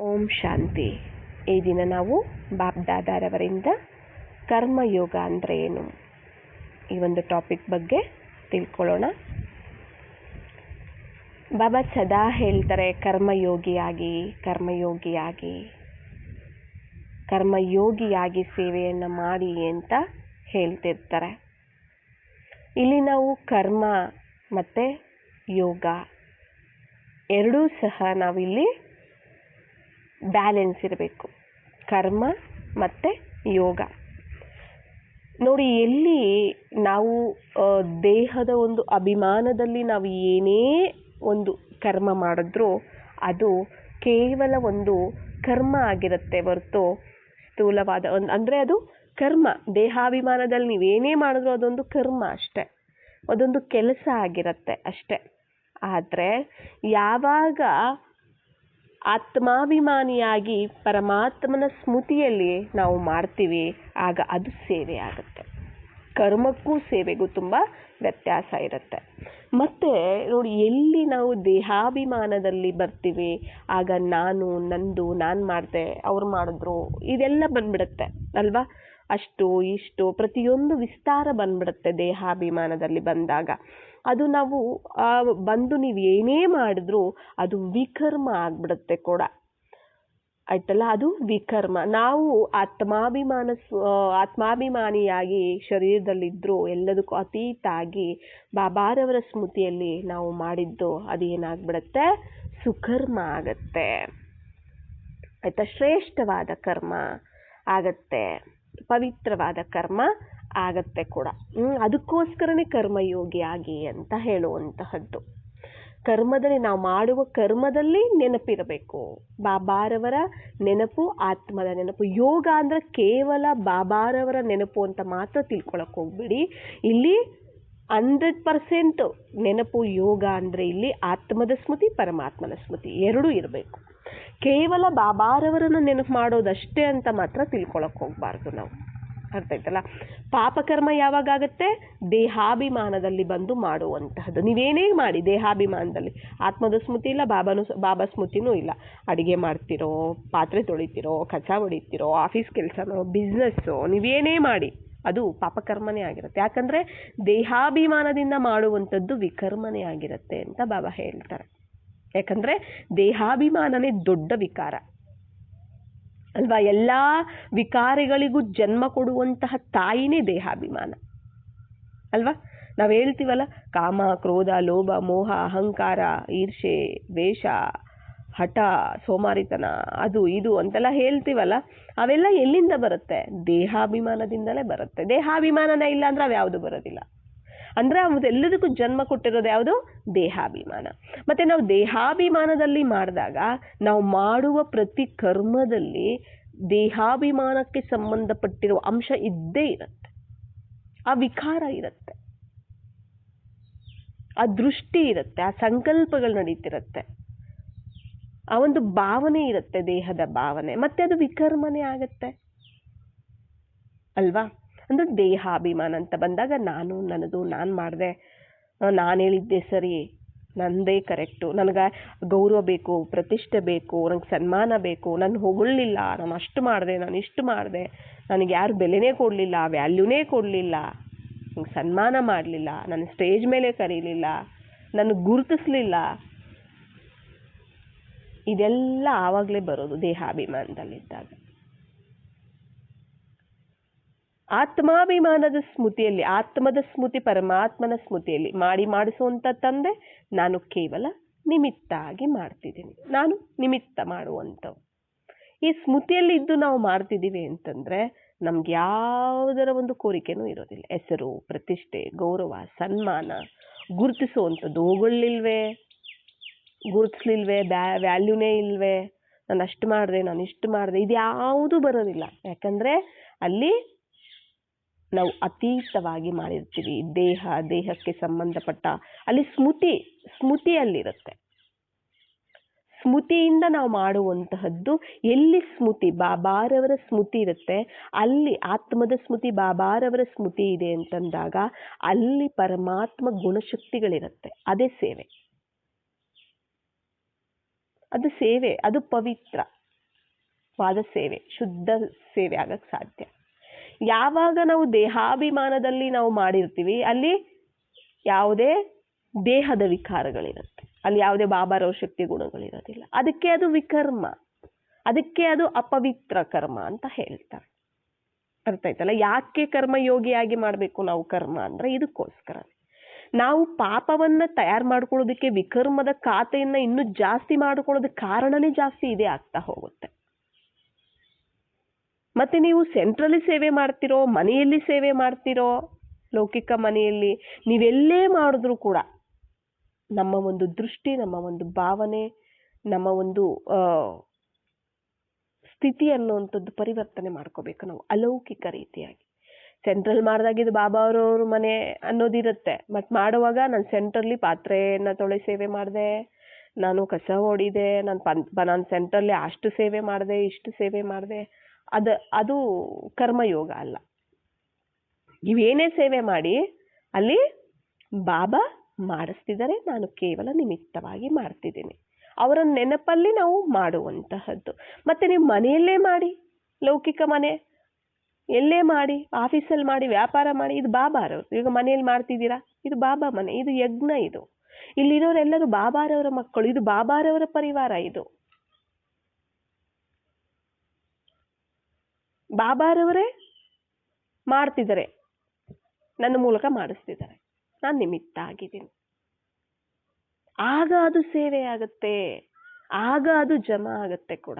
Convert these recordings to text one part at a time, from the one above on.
ಓಂ ಶಾಂತಿ. ಈ ದಿನ ನಾವು ಬಾಬ್ದಾದಾರವರಿಂದ ಕರ್ಮಯೋಗ ಅಂದರೆ ಏನು? ಈ ಒಂದು ಟಾಪಿಕ್ ಬಗ್ಗೆ ತಿಳ್ಕೊಳ್ಳೋಣ. ಬಾಬಾ ಸದಾ ಹೇಳ್ತಾರೆ, ಕರ್ಮಯೋಗಿಯಾಗಿ ಕರ್ಮಯೋಗಿಯಾಗಿ. ಕರ್ಮಯೋಗಿಯಾಗಿ ಸೇವೆಯನ್ನು ಮಾಡಿ ಅಂತ ಹೇಳ್ತಿರ್ತಾರೆ. ಇಲ್ಲಿ ನಾವು ಕರ್ಮ ಮತ್ತು ಯೋಗ ಎರಡೂ ಸಹ ನಾವಿಲ್ಲಿ ಬ್ಯಾಲೆನ್ಸ್ ಇರಬೇಕು. ಕರ್ಮ ಮತ್ತು ಯೋಗ. ನೋಡಿ, ಎಲ್ಲಿ ನಾವು ದೇಹದ ಒಂದು ಅಭಿಮಾನದಲ್ಲಿ ನಾವು ಏನೇ ಒಂದು ಕರ್ಮ ಮಾಡಿದ್ರೂ ಅದು ಕೇವಲ ಒಂದು ಕರ್ಮ ಆಗಿರುತ್ತೆ ಹೊರತು ಸ್ಥೂಲವಾದ ಒಂದು ಅಂದರೆ ಅದು ಕರ್ಮ. ದೇಹಾಭಿಮಾನದಲ್ಲಿ ನೀವೇನೇ ಮಾಡಿದ್ರೂ ಅದೊಂದು ಕರ್ಮ ಅಷ್ಟೆ. ಅದೊಂದು ಕೆಲಸ ಆಗಿರುತ್ತೆ ಅಷ್ಟೆ. ಆದರೆ, ಯಾವಾಗ ಆತ್ಮಾಭಿಮಾನಿಯಾಗಿ ಪರಮಾತ್ಮನ ಸ್ಮೃತಿಯಲ್ಲಿ ನಾವು ಮಾಡ್ತೀವಿ, ಆಗ ಅದು ಸೇವೆ ಆಗುತ್ತೆ. ಕರ್ಮಕ್ಕೂ ಸೇವೆಗೂ ತುಂಬ ವ್ಯತ್ಯಾಸ ಇರುತ್ತೆ. ಮತ್ತು ನೋಡಿ, ಎಲ್ಲಿ ನಾವು ದೇಹಾಭಿಮಾನದಲ್ಲಿ ಬರ್ತೀವಿ, ಆಗ ನಾನು, ನಂದು, ನಾನು ಮಾಡಿದೆ, ಅವ್ರು ಮಾಡಿದ್ರು, ಇದೆಲ್ಲ ಬಂದ್ಬಿಡುತ್ತೆ, ಅಲ್ವಾ? ಅಷ್ಟು ಇಷ್ಟು ಪ್ರತಿಯೊಂದು ವಿಸ್ತಾರ ಬಂದ್ಬಿಡುತ್ತೆ ದೇಹಾಭಿಮಾನದಲ್ಲಿ ಬಂದಾಗ. ಅದು ನಾವು ಬಂದು ನೀವು ಏನೇ ಮಾಡಿದ್ರೂ ಅದು ವಿಕರ್ಮ ಆಗ್ಬಿಡುತ್ತೆ ಕೂಡ. ಆಯ್ತಲ್ಲ? ಅದು ವಿಕರ್ಮ. ನಾವು ಆತ್ಮಾಭಿಮಾನ ಆತ್ಮಾಭಿಮಾನಿಯಾಗಿ ಶರೀರದಲ್ಲಿದ್ದರೂ ಎಲ್ಲದಕ್ಕೂ ಅತೀತಾಗಿ ಬಾಬಾರವರ ಸ್ಮೃತಿಯಲ್ಲಿ ನಾವು ಮಾಡಿದ್ದು ಅದು ಏನಾಗ್ಬಿಡುತ್ತೆ? ಸುಕರ್ಮ ಆಗತ್ತೆ. ಆಯ್ತಾ? ಶ್ರೇಷ್ಠವಾದ ಕರ್ಮ ಆಗತ್ತೆ. ಪವಿತ್ರವಾದ ಕರ್ಮ ಆಗತ್ತೆ ಕೂಡ. ಅದಕ್ಕೋಸ್ಕರನೇ ಕರ್ಮಯೋಗಿ ಆಗಿ ಅಂತ ಹೇಳುವಂತಹದ್ದು. ಕರ್ಮದಲ್ಲಿ ನಾವು ಮಾಡುವ ಕರ್ಮದಲ್ಲಿ ನೆನಪಿರಬೇಕು. ಬಾಬಾರವರ ನೆನಪು, ಆತ್ಮದ ನೆನಪು. ಯೋಗ ಅಂದರೆ ಕೇವಲ ಬಾಬಾರವರ ನೆನಪು ಅಂತ ಮಾತ್ರ ತಿಳ್ಕೊಳಕ್ಕೆ ಹೋಗ್ಬಿಡಿ. ಇಲ್ಲಿ ಹಂಡ್ರೆಡ್ ಪರ್ಸೆಂಟ್ ನೆನಪು ಯೋಗ ಅಂದರೆ ಇಲ್ಲಿ ಆತ್ಮದ ಸ್ಮೃತಿ, ಪರಮಾತ್ಮನ ಸ್ಮೃತಿ ಎರಡೂ ಇರಬೇಕು. ಕೇವಲ ಬಾಬಾರವರನ್ನ ನೆನಪು ಮಾಡೋದಷ್ಟೇ ಅಂತ ಮಾತ್ರ ತಿಳ್ಕೊಳಕ್ ಹೋಗಬಾರ್ದು ನಾವು. ಅರ್ಥ ಆಯ್ತಲ್ಲ? ಪಾಪಕರ್ಮ ಯಾವಾಗ ಆಗುತ್ತೆ? ದೇಹಾಭಿಮಾನದಲ್ಲಿ ಬಂದು ಮಾಡುವಂತಹದ್ದು. ನೀವೇನೇ ಮಾಡಿ ದೇಹಾಭಿಮಾನದಲ್ಲಿ. ಆತ್ಮದ ಸ್ಮೃತಿ ಇಲ್ಲ, ಬಾಬಾನು ಬಾಬಾ ಸ್ಮೃತಿನೂ ಇಲ್ಲ. ಅಡಿಗೆ ಮಾಡ್ತಿರೋ, ಪಾತ್ರೆ ತೊಳಿತಿರೋ, ಕಸ ಹೊಡಿತಿರೋ, ಆಫೀಸ್ ಕೆಲಸನೋ, ಬಿಸ್ನೆಸ್ಸು, ನೀವೇನೇ ಮಾಡಿ. ಅದು ಪಾಪಕರ್ಮನೇ ಆಗಿರುತ್ತೆ. ಯಾಕಂದ್ರೆ ದೇಹಾಭಿಮಾನದಿಂದ ಮಾಡುವಂಥದ್ದು ವಿಕರ್ಮನೇ ಆಗಿರುತ್ತೆ ಅಂತ ಬಾಬಾ ಹೇಳ್ತಾರೆ. ಯಾಕಂದ್ರೆ ದೇಹಾಭಿಮಾನನೇ ದೊಡ್ಡ ವಿಕಾರ. ಅಲ್ವಾ? ಎಲ್ಲ ವಿಕಾರಗಳಿಗೂ ಜನ್ಮ ಕೊಡುವಂತಹ ತಾಯಿನೇ ದೇಹಾಭಿಮಾನ. ಅಲ್ವಾ? ನಾವು ಹೇಳ್ತೀವಲ್ಲ, ಕಾಮ, ಕ್ರೋಧ, ಲೋಭ, ಮೋಹ, ಅಹಂಕಾರ ಈರ್ಷೆ ದ್ವೇಷ, ಹಠ, ಸೋಮಾರಿತನ, ಅದು ಇದು ಅಂತೆಲ್ಲ ಹೇಳ್ತೀವಲ್ಲ, ಅವೆಲ್ಲ ಎಲ್ಲಿಂದ ಬರುತ್ತೆ? ದೇಹಾಭಿಮಾನದಿಂದಲೇ ಬರುತ್ತೆ. ದೇಹಾಭಿಮಾನನೇ ಇಲ್ಲ ಅಂದ್ರೆ ಅವು ಬರೋದಿಲ್ಲ. ಅಂದ್ರೆ ಎಲ್ಲದಕ್ಕೂ ಜನ್ಮ ಕೊಟ್ಟಿರೋದು ಯಾವುದು? ದೇಹಾಭಿಮಾನ. ಮತ್ತೆ ನಾವು ದೇಹಾಭಿಮಾನದಲ್ಲಿ ಮಾಡಿದಾಗ, ನಾವು ಮಾಡುವ ಪ್ರತಿ ಕರ್ಮದಲ್ಲಿ ದೇಹಾಭಿಮಾನಕ್ಕೆ ಸಂಬಂಧಪಟ್ಟಿರುವ ಅಂಶ ಇದ್ದೇ ಇರುತ್ತೆ. ಆ ವಿಕಾರ ಇರುತ್ತೆ. ಆ ದೃಷ್ಟಿ ಇರುತ್ತೆ, ಆ ಸಂಕಲ್ಪಗಳು ನಡೀತಿರುತ್ತೆ. ಆ ಒಂದು ಭಾವನೆ ಇರುತ್ತೆ ದೇಹದ ಭಾವನೆ. ಮತ್ತೆ ಅದು ವಿಕರ್ಮನೆ ಆಗತ್ತೆ. ಅಲ್ವಾ? ಅಂದ್ರೆ ದೇಹಾಭಿಮಾನ ಅಂತ ಬಂದಾಗ ನಾನು, ನನ್ನದು, ನಾನು ಮಾಡಿದೆ. ನಾನು ಹೇಳಿದ್ದೆ ಸರಿ, ನಂದೇ ಕರೆಕ್ಟು. ನನಗೆ ಗೌರವ ಬೇಕು, ಪ್ರತಿಷ್ಠೆ ಬೇಕು, ನಂಗೆ ಸನ್ಮಾನ ಬೇಕು. ನಾನು ಹೊಗಳಿಲ್ಲ ನಾನು ಅಷ್ಟು ಮಾಡಿದೆ, ನಾನು ಇಷ್ಟು ಮಾಡಿದೆ. ನನಗೆ ಯಾರು ಬೆಲೆನೇ ಕೊಡಲಿಲ್ಲ, ವ್ಯಾಲ್ಯೂನೇ ಕೊಡಲಿಲ್ಲ. ನಂಗೆ ಸನ್ಮಾನ ಮಾಡಲಿಲ್ಲ ನನ್ನ ಸ್ಟೇಜ್ ಮೇಲೆ ಕರೀಲಿಲ್ಲ, ನನಗೆ ಗುರುತಿಸ್ಲಿಲ್ಲ. ಇದೆಲ್ಲ ಆವಾಗಲೇ ಬರೋದು ದೇಹಾಭಿಮಾನದಲ್ಲಿದ್ದಾಗ. ಆತ್ಮಾಭಿಮಾನದ ಸ್ಮೃತಿಯಲ್ಲಿ, ಆತ್ಮದ ಸ್ಮೃತಿ, ಪರಮಾತ್ಮನ ಸ್ಮೃತಿಯಲ್ಲಿ ಮಾಡಿ ಮಾಡಿಸುವಂಥ ತಂದೆ ನಾನು ಕೇವಲ ನಿಮಿತ್ತ ಆಗಿ ಮಾಡ್ತಿದ್ದೀನಿ. ನಾನು ನಿಮಿತ್ತ ಮಾಡುವಂಥವು. ಈ ಸ್ಮೃತಿಯಲ್ಲಿ ಇದ್ದು ನಾವು ಮಾಡ್ತಿದ್ದೀವಿ ಅಂತಂದರೆ ನಮ್ಗೆ ಯಾವುದರ ಒಂದು ಕೋರಿಕೆನೂ ಇರೋದಿಲ್ಲ. ಹೆಸರು, ಪ್ರತಿಷ್ಠೆ, ಗೌರವ, ಸನ್ಮಾನ ಗುರುತಿಸುವಂಥದ್ದು ಹೊಗಳಿಲ್ವೇ ಗುರುತಿಸ್ಲಿಲ್ವೇ? ಬ್ಯಾ, ವ್ಯಾಲ್ಯೂನೇ ಇಲ್ವೇ? ನಾನು ಅಷ್ಟು ಮಾಡಿದೆ, ನಾನು ಇಷ್ಟು ಮಾಡಿದೆ ಇದು ಯಾವುದೂ ಬರೋದಿಲ್ಲ. ಯಾಕಂದರೆ ಅಲ್ಲಿ ನಾವು ಅತೀತವಾಗಿ ಮಾಡಿರ್ತೀವಿ. ದೇಹ, ದೇಹಕ್ಕೆ ಸಂಬಂಧಪಟ್ಟ ಅಲ್ಲಿ ಸ್ಮೃತಿ, ಸ್ಮೃತಿಯಲ್ಲಿರುತ್ತೆ. ಸ್ಮೃತಿಯಿಂದ ನಾವು ಮಾಡುವಂತಹದ್ದು ಎಲ್ಲಿ ಸ್ಮೃತಿ, ಬಾಬಾರವರ ಸ್ಮೃತಿ ಇರುತ್ತೆ, ಅಲ್ಲಿ ಆತ್ಮದ ಸ್ಮೃತಿ, ಬಾಬಾರವರ ಸ್ಮೃತಿ ಇದೆ ಅಂತಂದಾಗ ಅಲ್ಲಿ ಪರಮಾತ್ಮ ಗುಣಶಕ್ತಿಗಳಿರುತ್ತೆ. ಅದೇ ಸೇವೆ. ಅದು ಸೇವೆ, ಅದು ಪವಿತ್ರವಾದ ಸೇವೆ, ಶುದ್ಧ ಸೇವೆ ಆಗಕ್ಕೆ ಸಾಧ್ಯ. ಯಾವಾಗ ನಾವು ದೇಹಾಭಿಮಾನದಲ್ಲಿ ನಾವು ಮಾಡಿರ್ತೀವಿ, ಅಲ್ಲಿ ಯಾವುದೇ ದೇಹದ ವಿಕಾರಗಳಿರುತ್ತೆ. ಅಲ್ಲಿ ಯಾವುದೇ ಬಾಬಾರವ ಶಕ್ತಿ ಗುಣಗಳಿರೋದಿಲ್ಲ. ಅದಕ್ಕೆ ಅದು ವಿಕರ್ಮ. ಅದಕ್ಕೆ ಅದು ಅಪವಿತ್ರ ಕರ್ಮ ಅಂತ ಹೇಳ್ತಾರೆ. ಅರ್ಥ ಆಯ್ತಲ್ಲ? ಯಾಕೆ ಕರ್ಮಯೋಗಿಯಾಗಿ ಮಾಡಬೇಕು ನಾವು ಕರ್ಮ ಅಂದ್ರೆ ಇದಕ್ಕೋಸ್ಕರ. ನಾವು ಪಾಪವನ್ನ ತಯಾರು ಮಾಡ್ಕೊಳ್ಳೋದಕ್ಕೆ ವಿಕರ್ಮದ ಖಾತೆಯನ್ನ ಇನ್ನೂ ಜಾಸ್ತಿ ಮಾಡ್ಕೊಳ್ಳೋದಕ್ಕೆ ಕಾರಣನೇ ಜಾಸ್ತಿ ಇದೇ ಆಗ್ತಾ ಹೋಗುತ್ತೆ. ಮತ್ತೆ ನೀವು ಸೆಂಟ್ರಲ್ಲಿ ಸೇವೆ ಮಾಡ್ತಿರೋ, ಮನೆಯಲ್ಲಿ ಸೇವೆ ಮಾಡ್ತಿರೋ ಲೌಕಿಕ ಮನೆಯಲ್ಲಿ ನೀವೆಲ್ಲೇ ಮಾಡಿದ್ರೂ ಕೂಡ ನಮ್ಮ ಒಂದು ದೃಷ್ಟಿ, ನಮ್ಮ ಒಂದು ಭಾವನೆ, ನಮ್ಮ ಒಂದು ಸ್ಥಿತಿ ಅನ್ನುವಂಥದ್ದು ಪರಿವರ್ತನೆ ಮಾಡ್ಕೋಬೇಕು ನಾವು ಅಲೌಕಿಕ ರೀತಿಯಾಗಿ. ಸೆಂಟ್ರಲ್ ಮಾಡಿದಾಗ ಇದು ಬಾಬಾ ಅವರವ್ರ ಮನೆ ಅನ್ನೋದಿರುತ್ತೆ. ಬಟ್ ಮಾಡುವಾಗ ನಾನು ಸೆಂಟ್ರಲ್ಲಿ ಪಾತ್ರೆಯನ್ನ ತೊಳೆ ಸೇವೆ ಮಾಡಿದೆ, ನಾನು ಕಸ ಹೊಡಿದೆ ನಾನು ಪನ್ ನಾನು ಸೆಂಟ್ರಲ್ಲಿ ಅಷ್ಟು ಸೇವೆ ಮಾಡಿದೆ, ಇಷ್ಟು ಸೇವೆ ಮಾಡಿದೆ. ಅದು ಅದು ಕರ್ಮಯೋಗ ಅಲ್ಲ. ನೀವೇನೇ ಸೇವೆ ಮಾಡಿ, ಅಲ್ಲಿ ಬಾಬಾ ಮಾಡಿಸ್ತಿದ್ದಾರೆ, ನಾನು ಕೇವಲ ನಿಮಿತ್ತವಾಗಿ ಮಾಡ್ತಿದ್ದೀನಿ. ಅವರ ನೆನಪಲ್ಲಿ ನಾವು ಮಾಡುವಂತಹದ್ದು. ಮತ್ತೆ ನೀವು ಮನೆಯಲ್ಲೇ ಮಾಡಿ, ಲೌಕಿಕ ಮನೆ, ಎಲ್ಲೇ ಮಾಡಿ, ಆಫೀಸಲ್ಲಿ ಮಾಡಿ, ವ್ಯಾಪಾರ ಮಾಡಿ, ಇದು ಬಾಬಾರವ್ರು. ಈಗ ಮನೆಯಲ್ಲಿ ಮಾಡ್ತಿದ್ದೀರಾ? ಇದು ಬಾಬಾ ಮನೆ, ಇದು ಯಜ್ಞ ಇದು. ಇಲ್ಲಿರೋರೆಲ್ಲರೂ ಬಾಬಾರವರ ಮಕ್ಕಳು, ಇದು ಬಾಬಾರವರ ಪರಿವಾರ ಇದು. ಬಾಬಾರವರೇ ಮಾಡ್ತಿದ್ದಾರೆ. ನನ್ನ ಮೂಲಕ ಮಾಡಿಸ್ತಿದ್ದಾರೆ. ನಾನು ನಿಮಿತ್ತ ಆಗಿದ್ದೀನಿ. ಆಗ ಅದು ಸೇವೆ ಆಗುತ್ತೆ. ಆಗ ಅದು ಜಮ ಆಗುತ್ತೆ ಕೂಡ.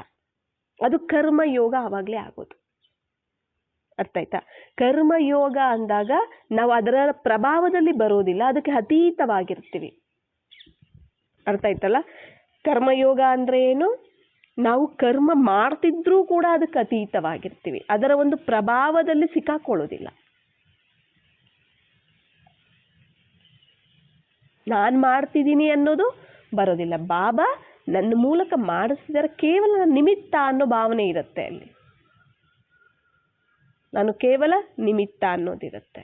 ಅದು ಕರ್ಮಯೋಗ ಆವಾಗಲೇ ಆಗೋದು. ಅರ್ಥ ಆಯ್ತಾ? ಕರ್ಮಯೋಗ ಅಂದಾಗ ನಾವು ಅದರ ಪ್ರಭಾವದಲ್ಲಿ ಬರೋದಿಲ್ಲ, ಅದಕ್ಕೆ ಅತೀತವಾಗಿರ್ತೀವಿ. ಅರ್ಥ ಆಯ್ತಲ್ಲ? ಕರ್ಮಯೋಗ ಅಂದ್ರೆ ಏನು? ನಾವು ಕರ್ಮ ಮಾಡ್ತಿದ್ರೂ ಕೂಡ ಅದಕ್ಕೆ ಅತೀತವಾಗಿರ್ತೀವಿ. ಅದರ ಒಂದು ಪ್ರಭಾವದಲ್ಲಿ ಸಿಕ್ಕಾಕೊಳ್ಳೋದಿಲ್ಲ. ನಾನು ಮಾಡ್ತಿದ್ದೀನಿ ಅನ್ನೋದು ಬರೋದಿಲ್ಲ. ಬಾಬಾ ನನ್ನ ಮೂಲಕ ಮಾಡಿಸಿದರೆ ಕೇವಲ ನಿಮಿತ್ತ ಅನ್ನೋ ಭಾವನೆ ಇರುತ್ತೆ ಅಲ್ಲಿ. ನಾನು ಕೇವಲ ನಿಮಿತ್ತ ಅನ್ನೋದಿರುತ್ತೆ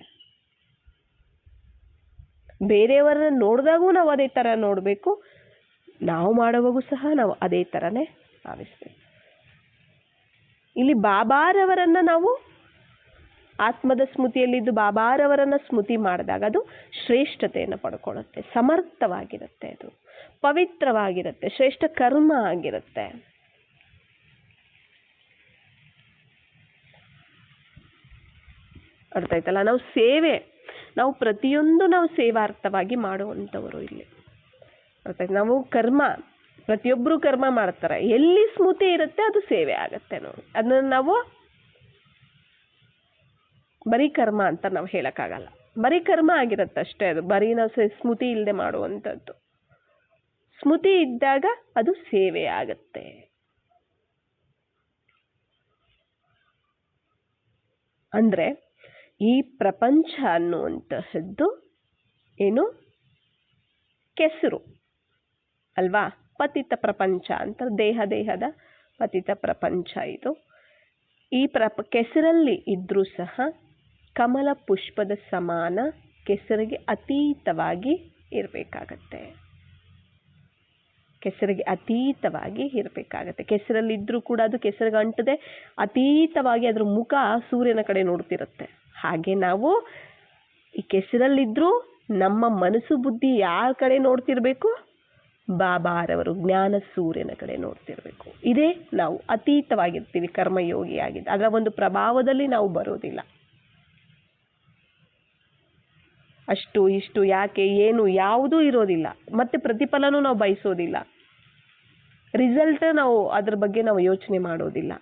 ಬೇರೆಯವರನ್ನ ನೋಡಿದಾಗೂ ನಾವು ಅದೇ ಥರ ನೋಡಬೇಕು. ನಾವು ಮಾಡುವಾಗೂ ಸಹ ನಾವು ಅದೇ ಥರನೇ ಭಾವಿಸ್ಬೇಕು ಇಲ್ಲಿ ಬಾಬಾರವರನ್ನ ನಾವು ಆತ್ಮದ ಸ್ಮೃತಿಯಲ್ಲಿದ್ದು ಬಾಬಾರವರನ್ನ ಸ್ಮೃತಿ ಮಾಡಿದಾಗ ಅದು ಶ್ರೇಷ್ಠತೆಯನ್ನು ಪಡ್ಕೊಳ್ಳುತ್ತೆ, ಸಮರ್ಥವಾಗಿರುತ್ತೆ ಅದು, ಪವಿತ್ರವಾಗಿರುತ್ತೆ, ಶ್ರೇಷ್ಠ ಕರ್ಮ ಆಗಿರುತ್ತೆ. ಅರ್ಥ ಆಯ್ತಲ್ಲ ನಾವು ಸೇವೆ, ನಾವು ಪ್ರತಿಯೊಂದು ನಾವು ಸೇವಾರ್ಥವಾಗಿ ಮಾಡುವಂಥವರು ಇಲ್ಲಿ. ಅರ್ಥ ಆಯ್ತು ನಾವು ಕರ್ಮ ಪ್ರತಿಯೊಬ್ಬರು ಕರ್ಮ ಮಾಡ್ತಾರೆ. ಎಲ್ಲಿ ಸ್ಮೃತಿ ಇರುತ್ತೆ ಅದು ಸೇವೆ ಆಗುತ್ತೆ ನೋಡಿ. ಅದನ್ನ ನಾವು ಬರೀ ಕರ್ಮ ಅಂತ ನಾವು ಹೇಳೋಕ್ಕಾಗಲ್ಲ. ಬರೀ ಕರ್ಮ ಆಗಿರುತ್ತೆ ಅಷ್ಟೇ ಅದು. ಬರೀ ನಾವು ಸ್ಮೃತಿ ಇಲ್ಲದೆ ಮಾಡುವಂಥದ್ದು. ಸ್ಮೃತಿ ಇದ್ದಾಗ ಅದು ಸೇವೆ ಆಗುತ್ತೆ. ಅಂದ್ರೆ ಈ ಪ್ರಪಂಚ ಅನ್ನುವಂತಹದ್ದು ಏನು? ಕೆಸರು. ಅಲ್ವಾ? ಪತಿತ ಪ್ರಪಂಚ ಅಂತ, ದೇಹ ದೇಹದ ಪತಿತ ಪ್ರಪಂಚ ಇದು. ಈ ಪ್ರಪ, ಕೆಸರಲ್ಲಿ ಇದ್ದರೂ ಸಹ ಕಮಲ ಪುಷ್ಪದ ಸಮಾನ ಕೆಸರಿಗೆ ಅತೀತವಾಗಿ ಇರಬೇಕಾಗತ್ತೆ. ಕೆಸರಿಗೆ ಅತೀತವಾಗಿ ಇರಬೇಕಾಗತ್ತೆ. ಕೆಸರಲ್ಲಿದ್ರೂ ಕೂಡ ಅದು ಕೆಸರಿಗೆ ಅಂಟದೆ ಅತೀತವಾಗಿ ಅದ್ರ ಮುಖ ಸೂರ್ಯನ ಕಡೆ ನೋಡ್ತಿರುತ್ತೆ. ಹಾಗೆ ನಾವು ಈ ಕೆಸರಲ್ಲಿದ್ದರೂ ನಮ್ಮ ಮನಸ್ಸು ಬುದ್ಧಿ ಯಾರ ಕಡೆ ನೋಡ್ತಿರ್ಬೇಕು? ಬಾಬಾರವರು ಜ್ಞಾನ ಸೂರ್ಯನ ಕಡೆ ನೋಡ್ತಿರ್ಬೇಕು. ಇದೇ ನಾವು ಅತೀತವಾಗಿರ್ತೀವಿ ಕರ್ಮಯೋಗಿಯಾಗಿದ್ದು. ಅದರ ಒಂದು ಪ್ರಭಾವದಲ್ಲಿ ನಾವು ಬರೋದಿಲ್ಲ. ಅಷ್ಟು ಇಷ್ಟು ಯಾಕೆ ಏನು ಯಾವುದೂ ಇರೋದಿಲ್ಲ. ಮತ್ತೆ ಪ್ರತಿಫಲನೂ ನಾವು ಬಯಸೋದಿಲ್ಲ. ರಿಸಲ್ಟ್ ನಾವು ಅದ್ರ ಬಗ್ಗೆ ನಾವು ಯೋಚನೆ ಮಾಡೋದಿಲ್ಲ.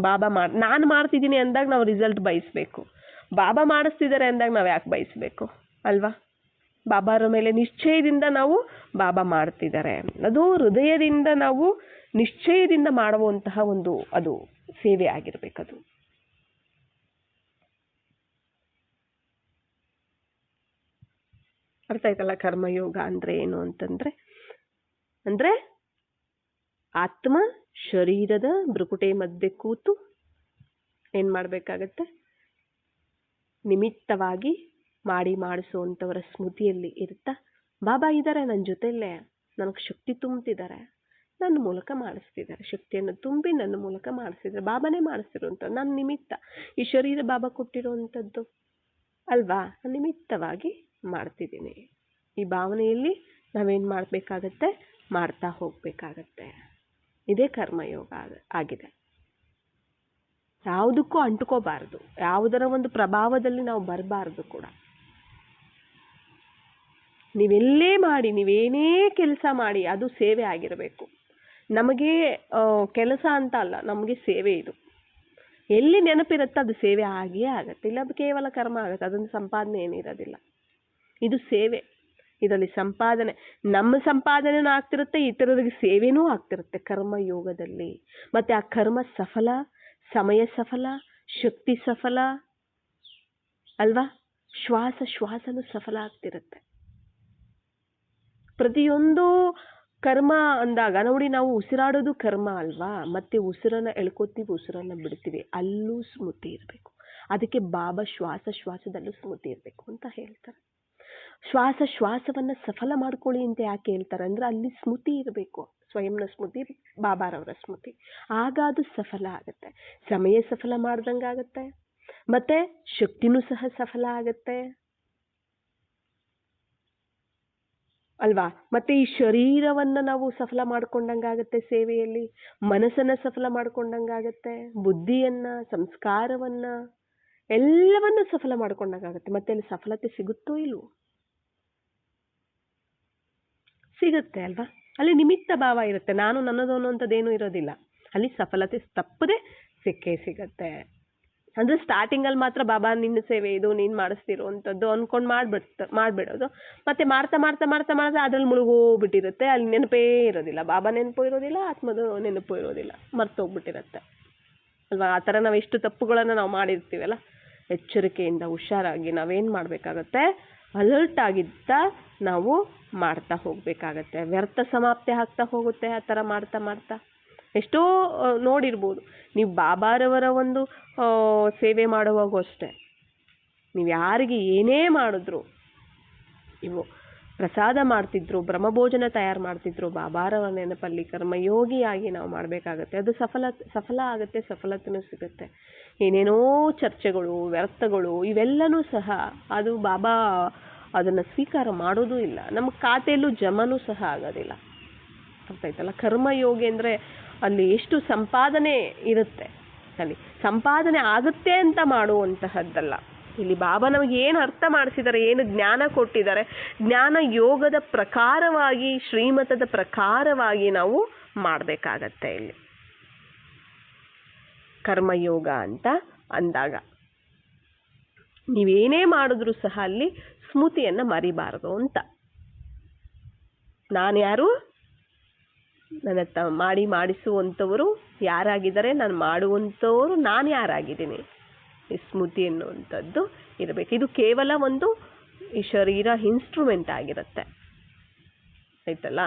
ಬಾಬಾ ಮಾಡಿ ನಾನು ಮಾಡ್ತಿದ್ದೀನಿ ಅಂದಾಗ ನಾವು ರಿಸಲ್ಟ್ ಬಯಸಬೇಕು. ಬಾಬಾ ಮಾಡಿಸ್ತಿದ್ದಾರೆ ಅಂದಾಗ ನಾವು ಯಾಕೆ ಬಯಸಬೇಕು? ಅಲ್ವಾ? ಬಾಬಾರ ಮೇಲೆ ನಿಶ್ಚಯದಿಂದ ನಾವು ಬಾಬಾ ಮಾಡ್ತಿದ್ದಾರೆ. ಅದು ಹೃದಯದಿಂದ ನಾವು ನಿಶ್ಚಯದಿಂದ ಮಾಡುವಂತಹ ಒಂದು ಅದು ಸೇವೆ ಆಗಿರಬೇಕದು ಅರ್ಥ ಆಯ್ತಲ್ಲ ಕರ್ಮಯೋಗ ಅಂದ್ರೆ ಏನು ಅಂತಂದ್ರೆ? ಅಂದ್ರೆ ಆತ್ಮ ಶರೀರದ ಭ್ರುಕುಟೆ ಮಧ್ಯೆ ಕೂತು ಏನ್ ಮಾಡ್ಬೇಕಾಗತ್ತೆ? ನಿಮಿತ್ತವಾಗಿ ಮಾಡಿ ಮಾಡಿಸುವಂಥವರ ಸ್ಮೃತಿಯಲ್ಲಿ ಇರ್ತಾ ಬಾಬಾ ಇದ್ದಾರೆ ನನ್ನ ಜೊತೆಯಲ್ಲೇ. ನನಗೆ ಶಕ್ತಿ ತುಂಬ್ತಿದ್ದಾರೆ ನನ್ನ ಮೂಲಕ ಮಾಡಿಸ್ತಿದ್ದಾರೆ ಶಕ್ತಿಯನ್ನು ತುಂಬಿ ನನ್ನ ಮೂಲಕ ಮಾಡಿಸ್ತಿದ್ದಾರೆ ಬಾಬಾನೇ ಮಾಡಿಸ್ತಿರುವಂಥ ನನ್ನ ನಿಮಿತ್ತ. ಈ ಶರೀರ ಬಾಬಾ ಕೊಟ್ಟಿರುವಂಥದ್ದು ಅಲ್ವಾ? ನಿಮಿತ್ತವಾಗಿ ಮಾಡ್ತಿದ್ದೀನಿ. ಈ ಭಾವನೆಯಲ್ಲಿ ನಾವೇನು ಮಾಡಬೇಕಾಗತ್ತೆ? ಮಾಡ್ತಾ ಹೋಗಬೇಕಾಗತ್ತೆ. ಇದೇ ಕರ್ಮಯೋಗ ಆಗ- ಆಗಿದೆ. ಯಾವುದಕ್ಕೂ ಅಂಟ್ಕೋಬಾರ್ದು. ಯಾವುದರ ಒಂದು ಪ್ರಭಾವದಲ್ಲಿ ನಾವು ಬರಬಾರ್ದು ಕೂಡ. ನೀವೆಲ್ಲೇ ಮಾಡಿ, ನೀವೇನೇ ಕೆಲಸ ಮಾಡಿ, ಅದು ಸೇವೆ ಆಗಿರಬೇಕು. ನಮಗೆ ಕೆಲಸ ಅಂತ ಅಲ್ಲ, ನಮಗೆ ಸೇವೆ ಇದು. ಎಲ್ಲಿ ನೆನಪಿರುತ್ತೆ ಅದು ಸೇವೆ ಆಗಿಯೇ ಆಗುತ್ತೆ. ಇಲ್ಲ, ಅದು ಕೇವಲ ಕರ್ಮ ಆಗುತ್ತೆ, ಅದೊಂದು ಸಂಪಾದನೆ ಏನಿರೋದಿಲ್ಲ ಇದು ಸೇವೆ. ಇದರಲ್ಲಿ ಸಂಪಾದನೆ. ನಮ್ಮ ಸಂಪಾದನೆನೂ ಆಗ್ತಿರುತ್ತೆ, ಇತರರಿಗೆ ಸೇವೆನೂ ಆಗ್ತಿರುತ್ತೆ ಕರ್ಮ ಯೋಗದಲ್ಲಿ. ಮತ್ತೆ ಆ ಕರ್ಮ ಸಫಲ, ಸಮಯ ಸಫಲ, ಶಕ್ತಿ ಸಫಲ, ಅಲ್ವಾ? ಶ್ವಾಸ ಶ್ವಾಸನೂ ಸಫಲ ಆಗ್ತಿರುತ್ತೆ. ಪ್ರತಿಯೊಂದು ಕರ್ಮ ಅಂದಾಗ, ನೋಡಿ ನಾವು ಉಸಿರಾಡೋದು ಕರ್ಮ ಅಲ್ವಾ? ಮತ್ತೆ ಉಸಿರನ್ನ ಎಳ್ಕೊತೀವಿ, ಉಸಿರನ್ನ ಬಿಡ್ತೀವಿ. ಅಲ್ಲೂ ಸ್ಮೃತಿ ಇರಬೇಕು. ಅದಕ್ಕೆ ಬಾಬಾ ಶ್ವಾಸ ಶ್ವಾಸದಲ್ಲೂ ಸ್ಮೃತಿ ಇರಬೇಕು ಅಂತ ಹೇಳ್ತಾರೆ. ಶ್ವಾಸ ಶ್ವಾಸವನ್ನು ಸಫಲ ಮಾಡ್ಕೊಳ್ಳಿ ಅಂತ ಯಾಕೆ ಹೇಳ್ತಾರೆ ಅಂದ್ರೆ ಅಲ್ಲಿ ಸ್ಮೃತಿ ಇರಬೇಕು. ಸ್ವಯಂನ ಸ್ಮೃತಿ, ಬಾಬಾರವರ ಸ್ಮೃತಿ. ಆಗ ಅದು ಸಫಲ ಆಗುತ್ತೆ. ಸಮಯ ಸಫಲ ಮಾಡ್ದಂಗಾಗತ್ತೆ. ಮತ್ತೆ ಶಕ್ತಿನೂ ಸಹ ಸಫಲ ಆಗತ್ತೆ. ಅಲ್ವಾ? ಮತ್ತೆ ಈ ಶರೀರವನ್ನ ನಾವು ಸಫಲ ಮಾಡ್ಕೊಂಡಂಗಾಗತ್ತೆ ಸೇವೆಯಲ್ಲಿ? ಮನಸ್ಸನ್ನ ಸಫಲ ಮಾಡ್ಕೊಂಡಂಗಾಗತ್ತೆ? ಬುದ್ಧಿಯನ್ನ, ಸಂಸ್ಕಾರವನ್ನ, ಎಲ್ಲವನ್ನ ಸಫಲ ಮಾಡ್ಕೊಂಡಂಗಾಗತ್ತೆ. ಮತ್ತೆ ಅಲ್ಲಿ ಸಫಲತೆ ಸಿಗುತ್ತೋ ಇಲ್ವೋ? ಸಿಗುತ್ತೆ ಅಲ್ವಾ? ಅಲ್ಲಿ ನಿಮಿತ್ತ ಭಾವ ಇರುತ್ತೆ. ನಾನು ನನ್ನದು ಅನ್ನೋಂಥದ್ದೇನು ಇರೋದಿಲ್ಲ. ಅಲ್ಲಿ ಸಫಲತೆ ತಪ್ಪದೆ ಸಿಕ್ಕೇ ಸಿಗತ್ತೆ. ಅಂದ್ರೆ ಸ್ಟಾರ್ಟಿಂಗ್ ಅಲ್ಲಿ ಮಾತ್ರ ಬಾಬಾ, ನಿನ್ನ ಸೇವೆ ಇದು, ನೀನು ಮಾಡಿಸ್ತಿರೋ ಅಂಥದ್ದು ಅನ್ಕೊಂಡ್ ಮಾಡ್ಬಿಡ್ತ, ಮಾಡ್ಬಿಡೋದು. ಮತ್ತೆ ಮಾಡ್ತಾ ಮಾಡ್ತಾ ಮಾಡ್ತಾ ಮಾಡ್ತಾ ಅದ್ರಲ್ಲಿ ಮುಳುಗೋಗ್ಬಿಟ್ಟಿರುತ್ತೆ. ಅಲ್ಲಿ ನೆನಪೇ ಇರೋದಿಲ್ಲ. ಬಾಬಾ, ನೆನಪು ಇರೋದಿಲ್ಲ, ಆತ್ಮದು ನೆನಪು ಇರೋದಿಲ್ಲ. ಮರ್ತೋಗ್ಬಿಟ್ಟಿರುತ್ತೆ. ಅಲ್ವಾ? ಆ ಥರ ನಾವು ಎಷ್ಟು ತಪ್ಪುಗಳನ್ನು ನಾವು ಮಾಡಿರ್ತೀವಲ್ಲ? ಎಚ್ಚರಿಕೆಯಿಂದ, ಹುಷಾರಾಗಿ ನಾವೇನು ಮಾಡಬೇಕಾಗತ್ತೆ? ಅಲರ್ಟ್ ಆಗಿದ್ದ ನಾವು ಮಾಡ್ತಾ ಹೋಗಬೇಕಾಗತ್ತೆ. ವ್ಯರ್ಥ ಸಮಾಪ್ತಿ ಆಗ್ತಾ ಹೋಗುತ್ತೆ ಆ ಥರ ಮಾಡ್ತಾ ಮಾಡ್ತಾ. ಎಷ್ಟೋ ನೋಡಿರ್ಬೋದು. ನೀವು ಬಾಬಾರವರ ಒಂದು ಸೇವೆ ಮಾಡುವಾಗೂ ಅಷ್ಟೇ. ನೀವು ಯಾರಿಗೆ ಏನೇ ಮಾಡಿದ್ರು, ಇವು ಪ್ರಸಾದ ಮಾಡ್ತಿದ್ರು, ಬ್ರಹ್ಮಭೋಜನ ತಯಾರು ಮಾಡ್ತಿದ್ರು, ಬಾಬಾರವರ ನೆನಪಲ್ಲಿ ಕರ್ಮಯೋಗಿಯಾಗಿ ನಾವು ಮಾಡಬೇಕಾಗತ್ತೆ. ಅದು ಸಫಲ ಸಫಲ ಆಗುತ್ತೆ ಸಫಲತೆಯೂ ಸಿಗುತ್ತೆ. ಏನೇನೋ ಚರ್ಚೆಗಳು, ವ್ಯರ್ಥಗಳು, ಇವೆಲ್ಲನೂ ಸಹ ಅದು ಬಾಬಾ ಅದನ್ನು ಸ್ವೀಕಾರ ಮಾಡೋದೂ ಇಲ್ಲ. ನಮ್ಮ ಖಾತೆಯಲ್ಲೂ ಜಮನೂ ಸಹ ಆಗೋದಿಲ್ಲ. ಅರ್ಥ ಆಯ್ತಲ್ಲ ಕರ್ಮಯೋಗಿ ಅಂದರೆ ಅಲ್ಲಿ ಎಷ್ಟು ಸಂಪಾದನೆ ಇರುತ್ತೆ ಅಲ್ಲಿ. ಸಂಪಾದನೆ ಆಗುತ್ತೆ ಅಂತ ಮಾಡುವಂತಹದ್ದಲ್ಲ. ಇಲ್ಲಿ ಬಾಬಾ ನಮಗೆ ಏನು ಅರ್ಥ ಮಾಡಿಸಿದ್ದಾರೆ ಏನು ಜ್ಞಾನ ಕೊಟ್ಟಿದ್ದಾರೆ ಜ್ಞಾನ ಯೋಗದ ಪ್ರಕಾರವಾಗಿ, ಶ್ರೀಮತದ ಪ್ರಕಾರವಾಗಿ ನಾವು ಮಾಡಬೇಕಾಗತ್ತೆ ಇಲ್ಲಿ. ಕರ್ಮಯೋಗ ಅಂತ ಅಂದಾಗ. ನೀವೇನೇ ಮಾಡಿದ್ರೂ ಸಹ ಅಲ್ಲಿ ಸ್ಮೃತಿಯನ್ನು ಮರಿಬಾರದು ಅಂತ. ನಾನು ಯಾರು ನನ್ನ ತ, ಮಾಡಿ ಮಾಡಿಸುವಂಥವರು ಯಾರಾಗಿದ್ದಾರೆ, ನಾನು ಮಾಡುವಂಥವರು ನಾನು ಯಾರಾಗಿದ್ದೀನಿ. ಈ ಸ್ಮೃತಿ ಎನ್ನುವಂಥದ್ದು ಇರಬೇಕು. ಇದು ಕೇವಲ ಒಂದು ಈ ಶರೀರ ಇನ್ಸ್ಟ್ರೂಮೆಂಟ್ ಆಗಿರುತ್ತೆ. ಆಯ್ತಲ್ಲ?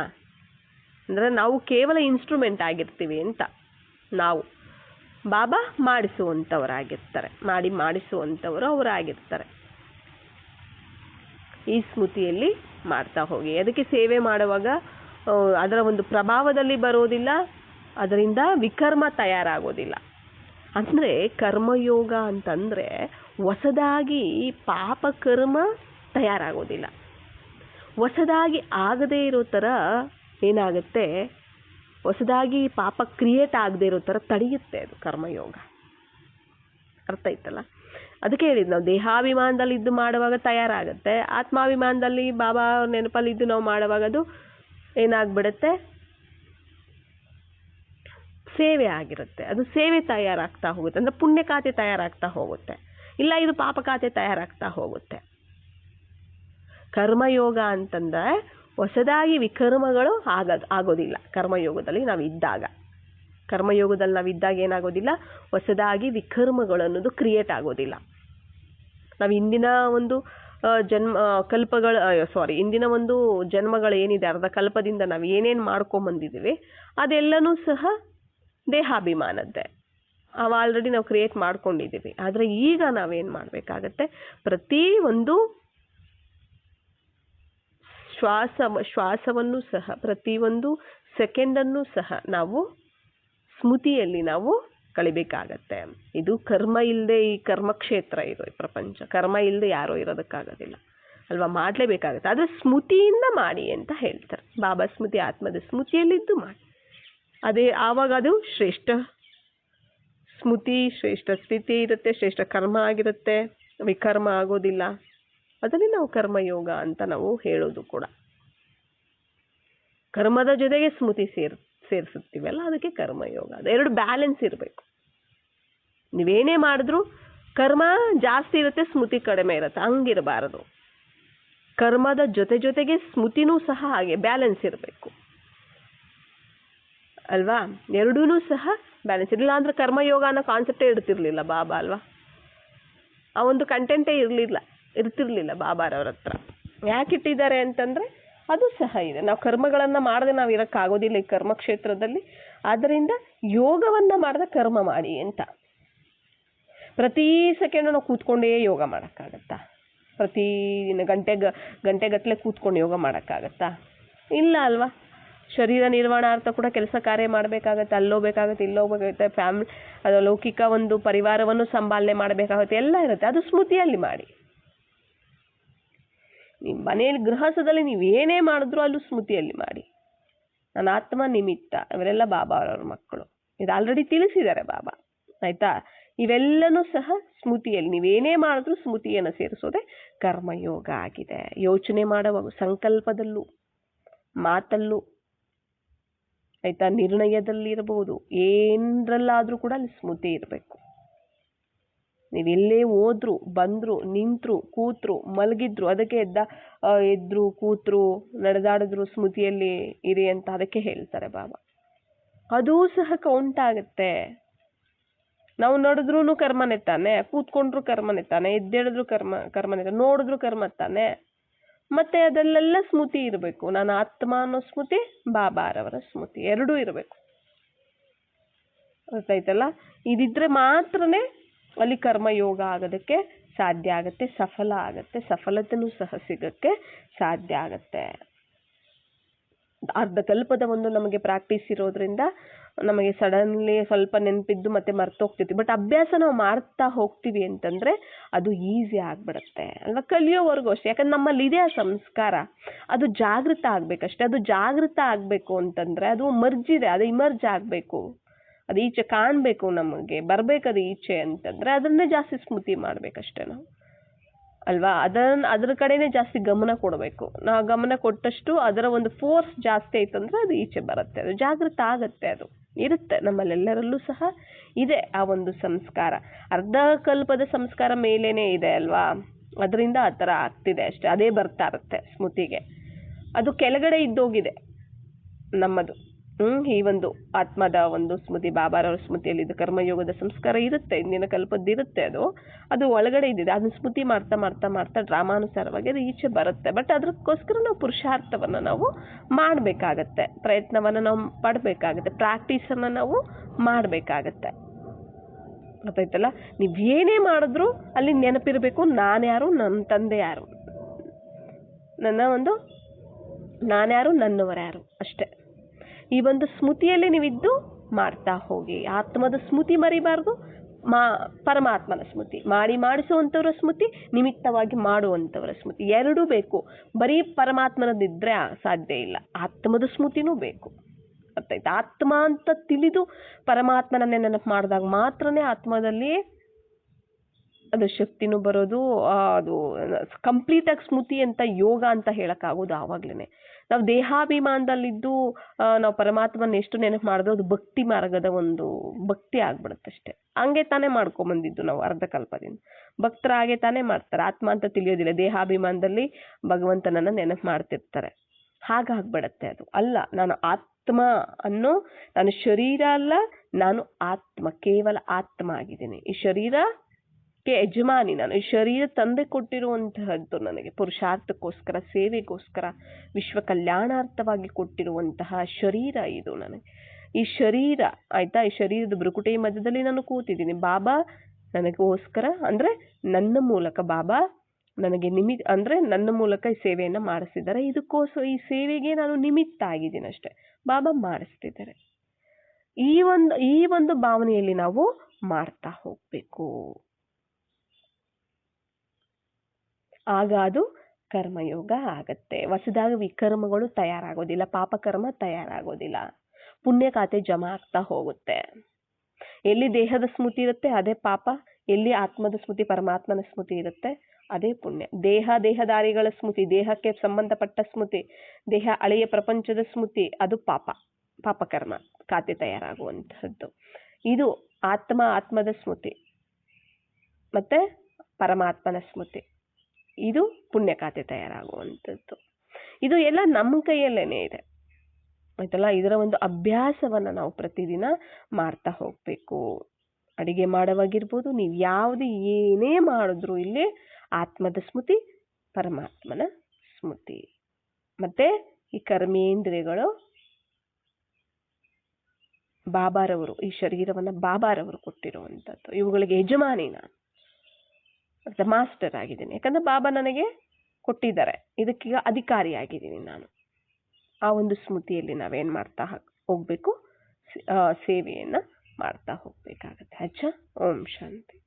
ಅಂದರೆ ನಾವು ಕೇವಲ ಇನ್ಸ್ಟ್ರೂಮೆಂಟ್ ಆಗಿರ್ತೀವಿ ಅಂತ ನಾವು. ಬಾಬಾ ಮಾಡಿಸುವಂಥವರಾಗಿರ್ತಾರೆ. ಮಾಡಿ ಮಾಡಿಸುವಂಥವರು ಅವರಾಗಿರ್ತಾರೆ. ಈ ಸ್ಮೃತಿಯಲ್ಲಿ ಮಾಡ್ತಾ ಹೋಗಿ. ಅದಕ್ಕೆ ಸೇವೆ ಮಾಡುವಾಗ ಅದರ ಒಂದು ಪ್ರಭಾವದಲ್ಲಿ ಬರೋದಿಲ್ಲ, ಅದರಿಂದ ವಿಕರ್ಮ ತಯಾರಾಗೋದಿಲ್ಲ. ಅಂದರೆ ಕರ್ಮಯೋಗ ಅಂತಂದರೆ ಹೊಸದಾಗಿ ಪಾಪ ಕರ್ಮ ತಯಾರಾಗೋದಿಲ್ಲ. ಹೊಸದಾಗಿ ಆಗದೇ ಇರೋ ಥರ ಏನಾಗುತ್ತೆ? ಹೊಸದಾಗಿ ಪಾಪ ಕ್ರಿಯೇಟ್ ಆಗದೇ ಇರೋ ಥರ ತಡೆಯುತ್ತೆ ಅದು ಕರ್ಮಯೋಗ. ಅರ್ಥ ಆಯ್ತಲ್ಲ? ಅದಕ್ಕೆ ಹೇಳಿದ್ದು ನಾವು ದೇಹಾಭಿಮಾನದಲ್ಲಿ ಇದ್ದು ಮಾಡುವಾಗ ತಯಾರಾಗುತ್ತೆ, ಆತ್ಮಾಭಿಮಾನದಲ್ಲಿ ಬಾಬಾ ನೆನಪಲ್ಲಿ ಇದ್ದು ನಾವು ಮಾಡುವಾಗ ಅದು ಏನಾಗ್ಬಿಡುತ್ತೆ? ಸೇವೆ ಆಗಿರುತ್ತೆ. ಅದು ಸೇವೆ ತಯಾರಾಗ್ತಾ ಹೋಗುತ್ತೆ. ಅಂದರೆ ಪುಣ್ಯ ಖಾತೆ ತಯಾರಾಗ್ತಾ ಹೋಗುತ್ತೆ. ಇಲ್ಲ, ಇದು ಪಾಪ ಖಾತೆ ತಯಾರಾಗ್ತಾ ಹೋಗುತ್ತೆ. ಕರ್ಮಯೋಗ ಅಂತಂದರೆ ಹೊಸದಾಗಿ ವಿಕರ್ಮಗಳು ಆಗ ಆಗೋದಿಲ್ಲ. ಕರ್ಮಯೋಗದಲ್ಲಿ ನಾವು ಇದ್ದಾಗ. ಕರ್ಮಯೋಗದಲ್ಲಿ ನಾವು ಇದ್ದಾಗ ಏನಾಗೋದಿಲ್ಲ? ಹೊಸದಾಗಿ ವಿಕರ್ಮಗಳು ಅನ್ನೋದು ಕ್ರಿಯೇಟ್ ಆಗೋದಿಲ್ಲ. ನಾವು ಇಂದಿನ ಒಂದು ಜನ್ಮ ಕಲ್ಪಗಳು ಸಾರಿ ಇಂದಿನ ಒಂದು ಜನ್ಮಗಳು ಏನಿದೆ, ಅರ್ಧ ಕಲ್ಪದಿಂದ ನಾವು ಏನೇನು ಮಾಡ್ಕೊಂಬಂದಿದ್ದೀವಿ ಅದೆಲ್ಲನೂ ಸಹ ದೇಹಾಭಿಮಾನದ್ದೇ. ಅವು ಆಲ್ರೆಡಿ ನಾವು ಕ್ರಿಯೇಟ್ ಮಾಡ್ಕೊಂಡಿದ್ದೀವಿ. ಆದರೆ ಈಗ ನಾವೇನು ಮಾಡಬೇಕಾಗತ್ತೆ, ಪ್ರತಿ ಒಂದು ಶ್ವಾಸ ಶ್ವಾಸವನ್ನು ಸಹ ಪ್ರತಿಯೊಂದು ಸೆಕೆಂಡನ್ನು ಸಹ ನಾವು ಸ್ಮೃತಿಯಲ್ಲಿ ನಾವು ಕಳಿಬೇಕಾಗತ್ತೆ. ಇದು ಕರ್ಮ ಇಲ್ಲದೆ ಈ ಕರ್ಮಕ್ಷೇತ್ರ ಇದು ಈ ಪ್ರಪಂಚ. ಕರ್ಮ ಇಲ್ಲದೆ ಯಾರೂ ಇರೋದಕ್ಕಾಗೋದಿಲ್ಲ. ಅಲ್ವಾ? ಮಾಡಲೇಬೇಕಾಗತ್ತೆ. ಆದರೆ ಸ್ಮೃತಿಯಿಂದ ಮಾಡಿ ಅಂತ ಹೇಳ್ತಾರೆ. ಬಾಬಾ ಸ್ಮೃತಿ ಆತ್ಮದ ಸ್ಮೃತಿಯಲ್ಲಿದ್ದು ಮಾಡಿ. ಅದೇ ಆವಾಗ ಅದು ಶ್ರೇಷ್ಠ ಸ್ಮೃತಿ, ಶ್ರೇಷ್ಠ ಸ್ಥಿತಿ ಇರುತ್ತೆ, ಶ್ರೇಷ್ಠ ಕರ್ಮ ಆಗಿರುತ್ತೆ. ವಿಕರ್ಮ ಆಗೋದಿಲ್ಲ. ಅದನ್ನೇ ನಾವು ಕರ್ಮಯೋಗ ಅಂತ ನಾವು ಹೇಳೋದು ಕೂಡ. ಕರ್ಮದ ಜೊತೆಗೆ ಸ್ಮೃತಿ ಸೇರ್, ಸೇರಿಸುತ್ತೀವಲ್ಲ, ಅದಕ್ಕೆ ಕರ್ಮಯೋಗ. ಅದು ಎರಡು ಬ್ಯಾಲೆನ್ಸ್ ಇರಬೇಕು. ನೀವೇನೇ ಮಾಡಿದ್ರು ಕರ್ಮ ಜಾಸ್ತಿ ಇರುತ್ತೆ, ಸ್ಮೃತಿ ಕಡಿಮೆ ಇರುತ್ತೆ, ಹಂಗಿರಬಾರದು. ಕರ್ಮದ ಜೊತೆ ಜೊತೆಗೆ ಸ್ಮೃತಿನೂ ಸಹ ಹಾಗೆ ಬ್ಯಾಲೆನ್ಸ್ ಇರಬೇಕು. ಅಲ್ವಾ? ಎರಡೂ ಸಹ ಬ್ಯಾಲೆನ್ಸ್ ಇರಲಿಲ್ಲ ಅಂದ್ರೆ ಕರ್ಮಯೋಗ ಅನ್ನೋ ಕಾನ್ಸೆಪ್ಟೇ ಇಡ್ತಿರ್ಲಿಲ್ಲ ಬಾಬಾ, ಅಲ್ವಾ? ಆ ಒಂದು ಕಂಟೆಂಟೇ ಇರಲಿಲ್ಲ, ಇರ್ತಿರ್ಲಿಲ್ಲ ಬಾಬಾರವ್ರ ಹತ್ರ. ಯಾಕೆ ಇಟ್ಟಿದ್ದಾರೆ ಅಂತಂದರೆ ಅದು ಸಹ ಇದೆ. ನಾವು ಕರ್ಮಗಳನ್ನು ಮಾಡದೆ ನಾವು ಇರೋಕ್ಕಾಗೋದಿಲ್ಲ ಈ ಕರ್ಮಕ್ಷೇತ್ರದಲ್ಲಿ. ಆದ್ದರಿಂದ ಯೋಗವನ್ನು ಮಾಡದೆ ಕರ್ಮ ಮಾಡಿ ಅಂತ. ಪ್ರತಿ ಸೆಕೆಂಡು ನಾವು ಕೂತ್ಕೊಂಡೇ ಯೋಗ ಮಾಡೋಕ್ಕಾಗತ್ತಾ? ಪ್ರತಿ ದಿನ ಗಂಟೆಗೆ ಗಂಟೆಗಟ್ಟಲೆ ಕೂತ್ಕೊಂಡು ಯೋಗ ಮಾಡೋಕ್ಕಾಗತ್ತಾ? ಇಲ್ಲ ಅಲ್ವಾ? ಶರೀರ ನಿರ್ವಹಣಾರ್ಥ ಕೂಡ ಕೆಲಸ ಕಾರ್ಯ ಮಾಡಬೇಕಾಗತ್ತೆ, ಅಲ್ಲೋಗ್ಬೇಕಾಗತ್ತೆ, ಇಲ್ಲೋಗ್ಬೇಕಾಗತ್ತೆ ಫ್ಯಾಮಿಲಿ ಅದು ಲೌಕಿಕ ಒಂದು ಪರಿವಾರವನ್ನು ಸಂಭಾಲನೆ ಮಾಡಬೇಕಾಗುತ್ತೆ, ಎಲ್ಲ ಇರುತ್ತೆ. ಅದು ಸ್ಮೃತಿಯಲ್ಲಿ ಮಾಡಿ. ನಿಮ್ಮ ಮನೆಯಲ್ಲಿ ಗೃಹಸ್ಥದಲ್ಲಿ ನೀವು ಏನೇ ಮಾಡಿದ್ರು ಅಲ್ಲೂ ಸ್ಮೃತಿಯಲ್ಲಿ ಮಾಡಿ. ನನ್ನ ಆತ್ಮ ನಿಮಿತ್ತ, ಇವರೆಲ್ಲ ಬಾಬಾ ಅವರವ್ರ ಮಕ್ಕಳು. ಇದು ಆಲ್ರೆಡಿ ತಿಳಿಸಿದ್ದಾರೆ ಬಾಬಾ. ಆಯ್ತಾ? ಇವೆಲ್ಲನೂ ಸಹ ಸ್ಮೃತಿಯಲ್ಲಿ, ನೀವೇನೇ ಮಾಡಿದ್ರೂ ಸ್ಮೃತಿಯನ್ನು ಸೇರಿಸೋದೆ ಕರ್ಮಯೋಗ ಆಗಿದೆ. ಯೋಚನೆ ಮಾಡುವಾಗ ಸಂಕಲ್ಪದಲ್ಲೂ, ಮಾತಲ್ಲೂ, ಆಯ್ತಾ, ನಿರ್ಣಯದಲ್ಲಿರಬಹುದು. ಏನರಲ್ಲಾದರೂ ಕೂಡ ಅಲ್ಲಿ ಸ್ಮೃತಿ ಇರಬೇಕು. ನೀವೆಲ್ಲೇ ಹೋದ್ರು, ಬಂದ್ರು, ನಿಂತರು, ಕೂತ್ರು, ಮಲಗಿದ್ರು, ಅದಕ್ಕೆ ಎದ್ದ ಎದ್ರು, ಕೂತ್ರು, ನಡೆದಾಡಿದ್ರು ಸ್ಮೃತಿಯಲ್ಲಿ ಇರಿ ಅಂತ ಅದಕ್ಕೆ ಹೇಳ್ತಾರೆ ಬಾಬಾ. ಅದೂ ಸಹ ಕೌಂಟ್ ಆಗುತ್ತೆ. ನಾವು ನಡೆದ್ರೂ ಕರ್ಮನೇ ತಾನೆ, ಕೂತ್ಕೊಂಡ್ರೂ ಕರ್ಮನೇ ತಾನೆ, ಎದ್ದೇಳಿದ್ರು ಕರ್ಮ, ಕರ್ಮನೇ ತಾನೆ, ನೋಡಿದ್ರು ಕರ್ಮ ತಾನೆ. ಮತ್ತೆ ಅದಲ್ಲೆಲ್ಲ ಸ್ಮೃತಿ ಇರಬೇಕು. ನಾನು ಆತ್ಮ ಅನ್ನೋ ಸ್ಮೃತಿ ಬಾಬಾರವರ ಸ್ಮೃತಿ, ಎರಡೂ ಇರಬೇಕು. ಗೊತ್ತಾಯ್ತಲ್ಲ? ಇದಿದ್ರೆ ಮಾತ್ರನೇ ಅಲ್ಲಿ ಕರ್ಮಯೋಗ ಆಗೋದಕ್ಕೆ ಸಾಧ್ಯ ಆಗುತ್ತೆ, ಸಫಲ ಆಗುತ್ತೆ, ಸಫಲತೆನೂ ಸಹ ಸಿಗಕ್ಕೆ ಸಾಧ್ಯ ಆಗುತ್ತೆ. ಅರ್ಧ ಕಲ್ಪದ ಒಂದು ನಮಗೆ ಪ್ರಾಕ್ಟೀಸ್ ಇರೋದ್ರಿಂದ ನಮಗೆ ಸಡನ್ಲಿ ಸ್ವಲ್ಪ ನೆನಪಿದ್ದು ಮತ್ತೆ ಮರ್ತೋಗ್ತಿರ್ತೀವಿ ಬಟ್ ಅಭ್ಯಾಸ ನಾವು ಮಾಡ್ತಾ ಹೋಗ್ತೀವಿ ಅಂತಂದರೆ ಅದು ಈಸಿ ಆಗಿಬಿಡುತ್ತೆ. ಅಲ್ವಾ? ಕಲಿಯೋವರೆಗೂ ಅಷ್ಟೇ. ಯಾಕಂದ್ರೆ ನಮ್ಮಲ್ಲಿ ಇದೆ ಆ ಸಂಸ್ಕಾರ. ಅದು ಜಾಗೃತ ಆಗಬೇಕಷ್ಟೇ. ಅದು ಜಾಗೃತ ಆಗಬೇಕು ಅಂತಂದರೆ ಅದು ಮರ್ಜಿದೆ ಅದು ಇಮರ್ಜ್ ಆಗಬೇಕು. ಅದು ಈಚೆ ಕಾಣಬೇಕು ನಮಗೆ. ಬರಬೇಕು ಅದು ಈಚೆ ಅಂತಂದರೆ ಅದನ್ನೇ ಜಾಸ್ತಿ ಸ್ಮೃತಿ ಮಾಡಬೇಕಷ್ಟೇ ನಾವು. ಅಲ್ವಾ? ಅದನ್ನ ಅದ್ರ ಕಡೆನೇ ಜಾಸ್ತಿ ಗಮನ ಕೊಡಬೇಕು. ನಾವು ಗಮನ ಕೊಟ್ಟಷ್ಟು ಅದರ ಒಂದು ಫೋರ್ಸ್ ಜಾಸ್ತಿ ಆಯ್ತಂದ್ರೆ ಅದು ಈಚೆ ಬರುತ್ತೆ. ಅದು ಜಾಗೃತ ಆಗುತ್ತೆ ಅದು. ಇರುತ್ತೆ. ನಮ್ಮಲ್ಲೆಲ್ಲರಲ್ಲೂ ಸಹ ಇದೆ ಆ ಒಂದು ಸಂಸ್ಕಾರ. ಅರ್ಧಕಲ್ಪದ ಸಂಸ್ಕಾರ ಮೇಲೇನೆ ಇದೆ ಅಲ್ವಾ? ಅದರಿಂದ ಆ ಥರ ಆಗ್ತಿದೆ ಅಷ್ಟೇ. ಅದೇ ಬರ್ತಾ ಇರುತ್ತೆ ಸ್ಮೃತಿಗೆ. ಅದು ಕೆಳಗಡೆ ಇದ್ದೋಗಿದೆ ನಮ್ಮದು. ಈ ಒಂದು ಆತ್ಮದ ಒಂದು ಸ್ಮೃತಿ, ಬಾಬಾರವ್ರ ಸ್ಮೃತಿಯಲ್ಲಿ ಇದು ಕರ್ಮಯೋಗದ ಸಂಸ್ಕಾರ ಇರುತ್ತೆ, ಇಂದಿನ ಕಲ್ಪದ್ದು ಇರುತ್ತೆ ಅದು. ಅದು ಒಳಗಡೆ ಇದ್ದಿದೆ, ಅದನ್ನ ಸ್ಮೃತಿ ಮಾಡ್ತಾ ಮಾಡ್ತಾ ಮಾಡ್ತಾ ಡ್ರಾಮಾನುಸಾರವಾಗಿ ಅದು ಈಚೆ ಬರುತ್ತೆ. ಬಟ್ ಅದಕ್ಕೋಸ್ಕರ ನಾವು ಪುರುಷಾರ್ಥವನ್ನು ನಾವು ಮಾಡಬೇಕಾಗತ್ತೆ, ಪ್ರಯತ್ನವನ್ನು ನಾವು ಪಡಬೇಕಾಗತ್ತೆ ಪ್ರಾಕ್ಟೀಸನ್ನು ನಾವು ಮಾಡಬೇಕಾಗತ್ತೆ. ಗೊತ್ತಾಯ್ತಲ್ಲ? ನೀವು ಏನೇ ಮಾಡಿದ್ರು ಅಲ್ಲಿ ನೆನಪಿರಬೇಕು, ನಾನು ಯಾರು ನನ್ನ ತಂದೆ ಯಾರು. ನನ್ನ ಒಂದು ನಾನ್ಯಾರು ನನ್ನವರ್ಯಾರು ಅಷ್ಟೇ. ಈ ಒಂದು ಸ್ಮೃತಿಯಲ್ಲಿ ನೀವಿದ್ದು ಮಾಡ್ತಾ ಹೋಗಿ. ಆತ್ಮದ ಸ್ಮೃತಿ ಮರಿಬಾರ್ದು, ಮಾ, ಪರಮಾತ್ಮನ ಸ್ಮೃತಿ. ಮಾಡಿ ಮಾಡಿಸುವಂಥವ್ರ ಸ್ಮೃತಿ, ನಿಮಿತ್ತವಾಗಿ ಮಾಡುವಂಥವರ ಸ್ಮೃತಿ. ಎರಡೂ ಬೇಕು. ಬರೀ ಪರಮಾತ್ಮನದಿದ್ದರೆ ಸಾಧ್ಯ ಇಲ್ಲ. ಆತ್ಮದ ಸ್ಮೃತಿನೂ ಬೇಕು. ಗೊತ್ತಾಯ್ತಾ ಆತ್ಮ ಅಂತ ತಿಳಿದು ಪರಮಾತ್ಮನನ್ನೇ ನೆನಪು ಮಾಡಿದಾಗ ಮಾತ್ರನೇ ಆತ್ಮದಲ್ಲಿ ಅದು ಶಕ್ತಿನೂ ಬರೋದು, ಅದು ಕಂಪ್ಲೀಟಾಗಿ ಸ್ಮೃತಿ ಅಂತ ಯೋಗ ಅಂತ ಹೇಳೋಕ್ಕಾಗೋದು ಆವಾಗಲೇ ನಾವು ದೇಹಾಭಿಮಾನದಲ್ಲಿದ್ದು ನಾವು ಪರಮಾತ್ಮನ ಎಷ್ಟು ನೆನಪು ಮಾಡಿದ್ರು ಅದು ಭಕ್ತಿ ಮಾರ್ಗದ ಒಂದು ಭಕ್ತಿ ಆಗ್ಬಿಡುತ್ತೆ ಅಷ್ಟೇ. ಹಂಗೆ ತಾನೇ ಮಾಡ್ಕೊಂಬಂದಿದ್ದು ನಾವು ಅರ್ಧಕಲ್ಪದಿಂದ. ಭಕ್ತರ ಹಾಗೆ ತಾನೇ ಮಾಡ್ತಾರೆ. ಆತ್ಮ ಅಂತ ತಿಳಿಯೋದಿಲ್ಲ. ದೇಹಾಭಿಮಾನದಲ್ಲಿ ಭಗವಂತನನ್ನು ನೆನಪು ಮಾಡ್ತಿರ್ತಾರೆ. ಹಾಗಾಗ್ಬಿಡತ್ತೆ ಅದು. ಅಲ್ಲ, ನಾನು ಆತ್ಮ ಅನ್ನೋ, ನಾನು ಶರೀರ ಅಲ್ಲ, ನಾನು ಆತ್ಮ, ಕೇವಲ ಆತ್ಮ ಆಗಿದ್ದೀನಿ. ಈ ಶರೀರಕ್ಕೆ ಯಜಮಾನಿ. ನಾನು ಈ ಶರೀರ ತಂದೆ ಕೊಟ್ಟಿರುವಂತಹದ್ದು ನನಗೆ. ಪುರುಷಾರ್ಥಕ್ಕೋಸ್ಕರ, ಸೇವೆಗೋಸ್ಕರ ವಿಶ್ವ ಕಲ್ಯಾಣಾರ್ಥವಾಗಿ ಕೊಟ್ಟಿರುವಂತಹ ಶರೀರ ಇದು ನನಗೆ. ಈ ಶರೀರ, ಆಯ್ತಾ? ಈ ಶರೀರದ ಬೃಕುಟೆ ಮಧ್ಯದಲ್ಲಿ ನಾನು ಕೂತಿದ್ದೀನಿ. ಬಾಬಾ ನನಗೋಸ್ಕರ, ಅಂದರೆ ನನ್ನ ಮೂಲಕ ಬಾಬಾ ನನಗೆ ನಿಮಿ ಅಂದರೆ ನನ್ನ ಮೂಲಕ ಈ ಸೇವೆಯನ್ನು ಮಾಡಿಸಿದ್ದಾರೆ. ಇದಕ್ಕೋಸ್ಕರ ಈ ಸೇವೆಗೆ ನಾನು ನಿಮಿತ್ತ ಆಗಿದ್ದೀನಿ ಅಷ್ಟೇ. ಬಾಬಾ ಮಾಡಿಸ್ತಿದ್ದಾರೆ. ಈ ಒಂದು ಈ ಒಂದು ಭಾವನೆಯಲ್ಲಿ ನಾವು ಮಾಡ್ತಾ ಹೋಗಬೇಕು. ಆಗ ಅದು ಕರ್ಮಯೋಗ ಆಗತ್ತೆ. ಹೊಸದಾಗಿ ವಿಕರ್ಮಗಳು ತಯಾರಾಗೋದಿಲ್ಲ, ಪಾಪಕರ್ಮ ತಯಾರಾಗೋದಿಲ್ಲ. ಪುಣ್ಯ ಖಾತೆ ಜಮಾ ಆಗ್ತಾ ಹೋಗುತ್ತೆ. ಎಲ್ಲಿ ದೇಹದ ಸ್ಮೃತಿ ಇರುತ್ತೆ, ಅದೇ ಪಾಪ. ಎಲ್ಲಿ ಆತ್ಮದ ಸ್ಮೃತಿ, ಪರಮಾತ್ಮನ ಸ್ಮೃತಿ ಇರುತ್ತೆ, ಅದೇ ಪುಣ್ಯ. ದೇಹ, ದೇಹದಾರಿಗಳ ಸ್ಮೃತಿ, ದೇಹಕ್ಕೆ ಸಂಬಂಧಪಟ್ಟ ಸ್ಮೃತಿ, ದೇಹ ಹಳೆಯ ಪ್ರಪಂಚದ ಸ್ಮೃತಿ, ಅದು ಪಾಪ. ಪಾಪಕರ್ಮ ಖಾತೆ ತಯಾರಾಗುವಂತಹದ್ದು. ಇದು ಆತ್ಮ, ಆತ್ಮದ ಸ್ಮೃತಿ. ಮತ್ತೆ ಪರಮಾತ್ಮನ ಸ್ಮೃತಿ. ಇದು ಪುಣ್ಯ ಖಾತೆ ತಯಾರಾಗುವಂಥದ್ದು. ಇದು ಎಲ್ಲ ನಮ್ಮ ಕೈಯಲ್ಲೇನೆ ಇದೆ. ಆಯ್ತಲ್ಲ? ಇದರ ಒಂದು ಅಭ್ಯಾಸವನ್ನು ನಾವು ಪ್ರತಿದಿನ ಮಾಡ್ತಾ ಹೋಗಬೇಕು. ಅಡಿಗೆ ಮಾಡೋವಾಗಿರ್ಬೋದು, ನೀವು ಯಾವುದು ಏನೇ ಮಾಡಿದ್ರು ಇಲ್ಲಿ ಆತ್ಮದ ಸ್ಮೃತಿ, ಪರಮಾತ್ಮನ ಸ್ಮೃತಿ. ಮತ್ತೆ ಈ ಕರ್ಮೇಂದ್ರಿಯಗಳು, ಬಾಬಾರವರು, ಈ ಶರೀರವನ್ನು ಬಾಬಾರವರು ಕೊಟ್ಟಿರುವಂಥದ್ದು. ಇವುಗಳಿಗೆ ಯಜಮಾನಿ ಮಾಸ್ಟರ್ ಆಗಿದ್ದೀನಿ. ಯಾಕಂದ್ರೆ ಬಾಬಾ ನನಗೆ ಕೊಟ್ಟಿದ್ದಾರೆ. ಇದಕ್ಕೀಗ ಅಧಿಕಾರಿ ಆಗಿದ್ದೀನಿ ನಾನು. ಆ ಒಂದು ಸ್ಮೃತಿಯಲ್ಲಿ ನಾವೇನು ಮಾಡ್ತಾ ಹೋಗಬೇಕು ಸೇವೆಯನ್ನು ಮಾಡ್ತಾ ಹೋಗಬೇಕಾಗತ್ತೆ. ಅಚ್ಚ ಓಂ ಶಾಂತಿ.